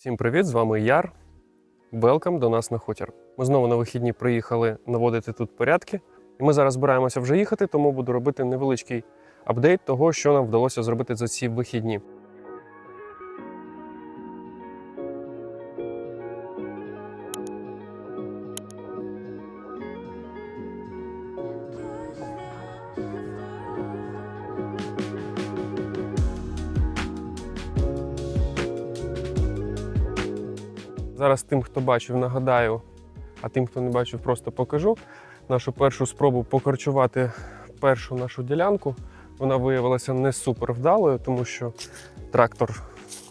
Всім привіт! З вами Яр. Велкам до нас на хутір. Ми знову на вихідні приїхали наводити тут порядки. І ми зараз збираємося вже їхати, тому буду робити невеличкий апдейт того, що нам вдалося зробити за ці вихідні. Зараз тим, хто бачив, нагадаю, а тим, хто не бачив, просто покажу нашу першу спробу покорчувати першу нашу ділянку. Вона виявилася не супер вдалою, тому що трактор,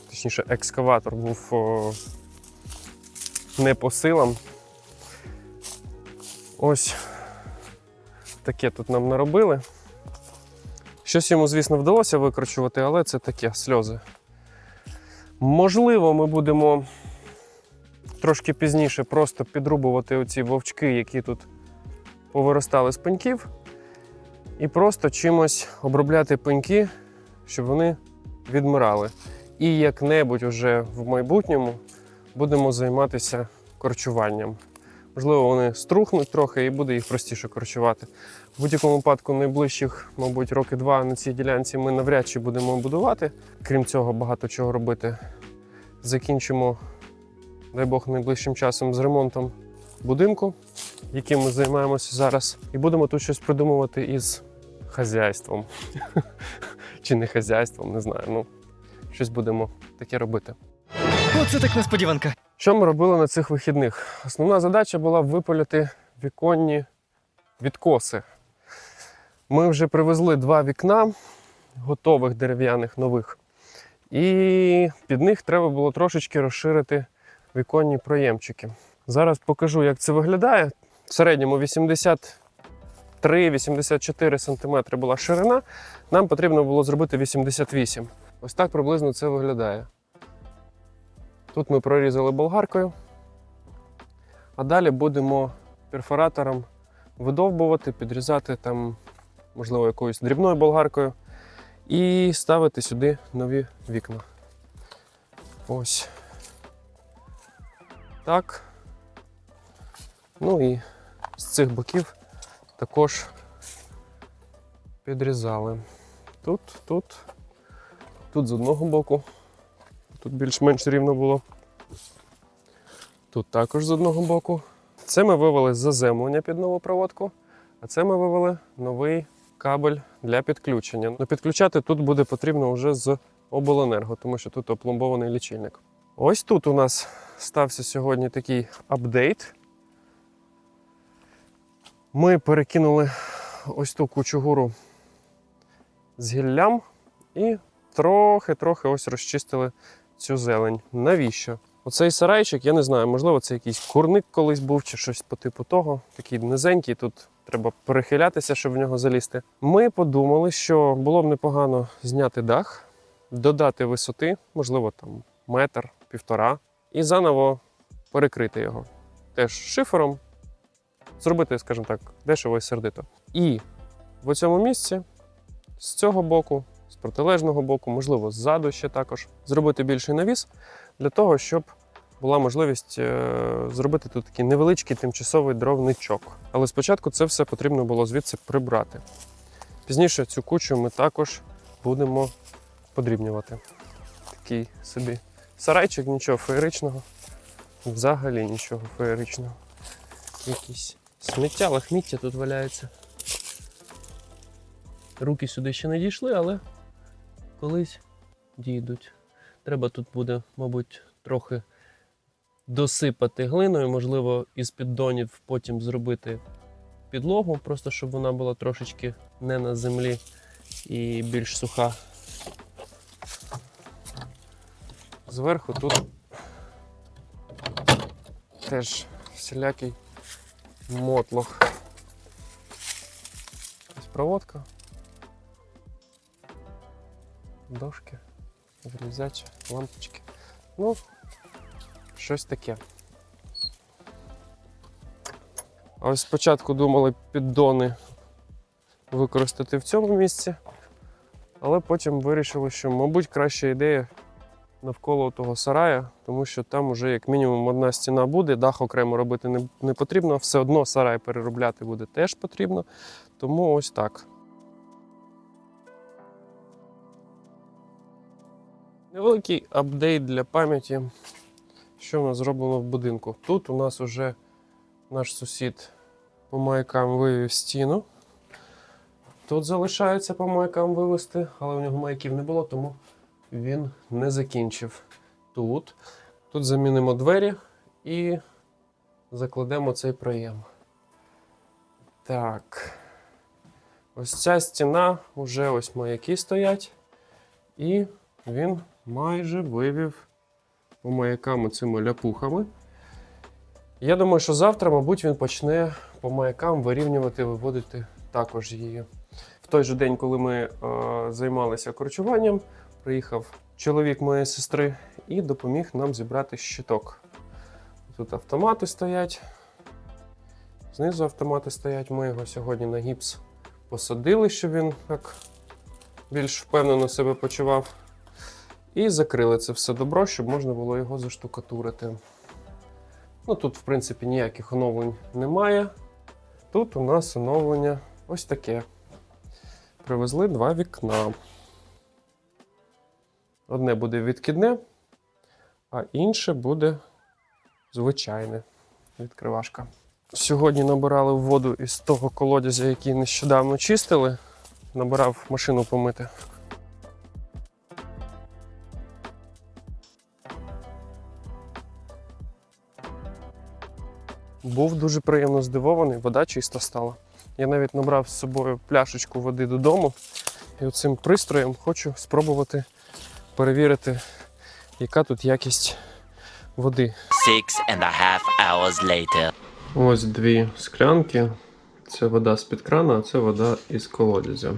точніше, екскаватор був о, не по силам. Ось таке тут нам наробили. Щось йому, звісно, вдалося викорчувати, але це таке сльози. Можливо, ми будемо трошки пізніше просто підрубувати оці вовчки, які тут повиростали з пеньків, і просто чимось обробляти пеньки, щоб вони відмирали. І як-небудь уже в майбутньому будемо займатися корчуванням. Можливо, вони струхнуть трохи і буде їх простіше корчувати. В будь-якому випадку, найближчих, мабуть, роки два на цій ділянці ми навряд чи будемо будувати. Крім цього, багато чого робити. Закінчимо дай Бог, найближчим часом з ремонтом будинку, яким ми займаємося зараз, і будемо тут щось придумувати із хазяйством. Чи не хазяйством, не знаю. Ну, щось будемо таке робити. Оце так несподіванка. Що ми робили на цих вихідних? Основна задача була випиляти віконні відкоси. Ми вже привезли два вікна, готових дерев'яних нових. І під них треба було трошечки розширити віконні проємчики. Зараз покажу, як це виглядає. В середньому 83-84 см була ширина. Нам потрібно було зробити 88 Ось так приблизно це виглядає. Тут ми прорізали болгаркою, а далі будемо перфоратором видовбувати, підрізати там, можливо, якоюсь дрібною болгаркою і ставити сюди нові вікна. Ось. Так. Ну і з цих боків також підрізали. Тут, тут, тут з одного боку. Тут більш-менш рівно було. Тут також з одного боку. Це ми вивели заземлення під нову проводку, а це ми вивели новий кабель для підключення. Ну, підключати тут буде потрібно вже з обленерго, тому що тут опломбований лічильник. Ось тут у нас стався сьогодні такий апдейт. Ми перекинули ось ту кучугуру з гіллям і трохи-трохи ось розчистили цю зелень. Навіщо? Оцей сарайчик, я не знаю, можливо, це якийсь курник колись був чи щось по типу того. Такий низенький, тут треба перехилятися, щоб в нього залізти. Ми подумали, що було б непогано зняти дах, додати висоти, можливо, там метр, півтора, і заново перекрити його. Теж шифером, зробити, скажімо так, дешево і сердито. І в цьому місці з цього боку, з протилежного боку, можливо, ззаду ще також, зробити більший навіс для того, щоб була можливість е, зробити тут такий невеличкий тимчасовий дровничок. Але спочатку це все потрібно було звідси прибрати. Пізніше цю кучу ми також будемо подрібнювати. Такий собі сарайчик, нічого феєричного. Взагалі нічого феєричного. Якісь сміття, лахміття тут валяється. Руки сюди ще не дійшли, але колись дійдуть. Треба тут буде, мабуть, трохи досипати глиною, можливо, із піддонів потім зробити підлогу, просто щоб вона була трошечки не на землі і більш суха. Зверху тут теж всілякий мотлох. Ось проводка. Дошки, залізячі, лампочки. Ну, щось таке. Ось спочатку думали піддони використати в цьому місці, але потім вирішили, що, мабуть, краща ідея навколо того сарая, тому що там вже як мінімум одна стіна буде, дах окремо робити не, не потрібно, все одно сарай переробляти буде теж потрібно. Тому ось так. Невеликий апдейт для пам'яті, що в нас зроблено в будинку. Тут у нас вже наш сусід по маякам вивів стіну. Тут залишається по маякам вивести, але у нього маяків не було, тому він не закінчив тут. Тут замінимо двері і закладемо цей проєм. Так. Ось ця стіна, вже ось маяки стоять. І він майже вивів по маякам цими ляпухами. Я думаю, що завтра, мабуть, він почне по маякам вирівнювати, виводити також її. В той же день, коли ми е, займалися корчуванням, приїхав чоловік моєї сестри і допоміг нам зібрати щиток. Тут автомати стоять. Знизу автомати стоять. Ми його сьогодні на гіпс посадили, щоб він так більш впевнено себе почував. І закрили це все добро, щоб можна було його заштукатурити. Ну тут, в принципі, ніяких оновлень немає. Тут у нас оновлення ось таке. Привезли два вікна. Одне буде відкидне, а інше буде звичайне відкривашка. Сьогодні набирали воду із того колодязя, який нещодавно чистили. Набирав машину помити. Був дуже приємно здивований, вода чиста стала. Я навіть набрав з собою пляшечку води додому і оцим пристроєм хочу спробувати перевірити, яка тут якість води. Six and a half hours later. Ось дві склянки. Це вода з-під крана, а це вода із колодязя.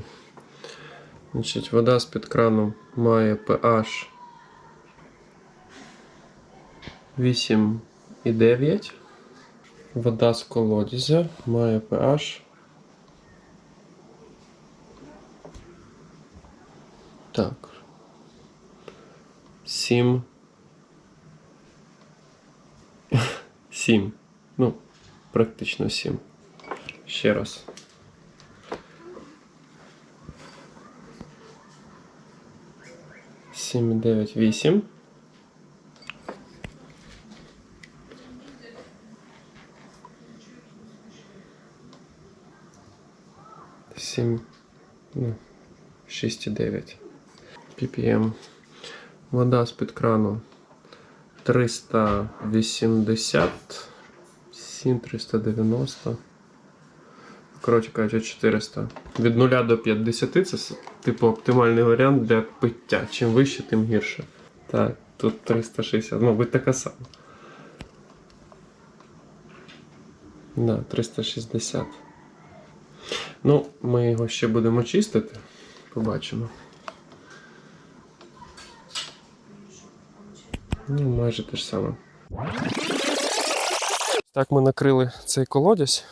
Значить, вода з-під крану має pH 8,9. Вода з колодязя має pH. Так. 7. 7. Ну, практично 7. Ще раз. Сім, дев'ять, вісім. Сім, ну, шість і дев'ять. ppm. Вода з-під крану 380. 7, 390. Коротше кажучи, 400. Від 0 до 50 це типу оптимальний варіант для пиття. Чим вище, тим гірше. Так, тут 360, мабуть, така сама. Да, 360. Ну, ми його ще будемо чистити. Побачимо. Ну, майже те ж саме. Так ми накрили цей колодязь.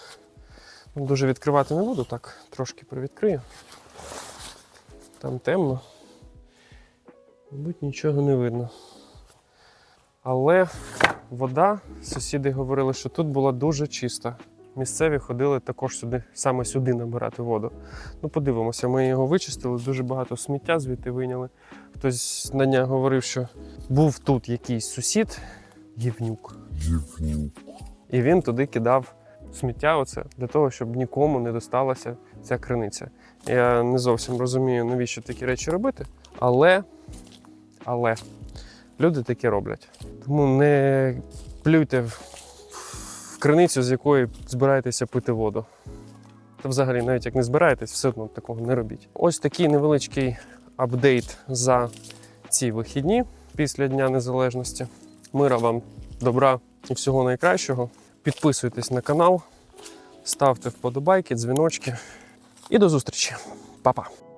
Дуже відкривати не буду, так трошки привідкрию. Там темно. Мабуть, нічого не видно. Але вода, сусіди говорили, що тут була дуже чиста. Місцеві ходили також сюди, саме сюди набирати воду. Ну, подивимося, ми його вичистили, дуже багато сміття звідти вийняли. Хтось на днях говорив, що був тут якийсь сусід, гівнюк. І він туди кидав сміття оце для того, щоб нікому не досталася ця криниця. Я не зовсім розумію, навіщо такі речі робити, але, але люди таке роблять. Тому не плюйте в криницю, з якої збираєтеся пити воду. Та взагалі, навіть як не збираєтесь, все одно такого не робіть. Ось такий невеличкий апдейт за ці вихідні після Дня Незалежності. Мира вам, добра і всього найкращого. Підписуйтесь на канал, ставте вподобайки, дзвіночки. І до зустрічі. Па-па!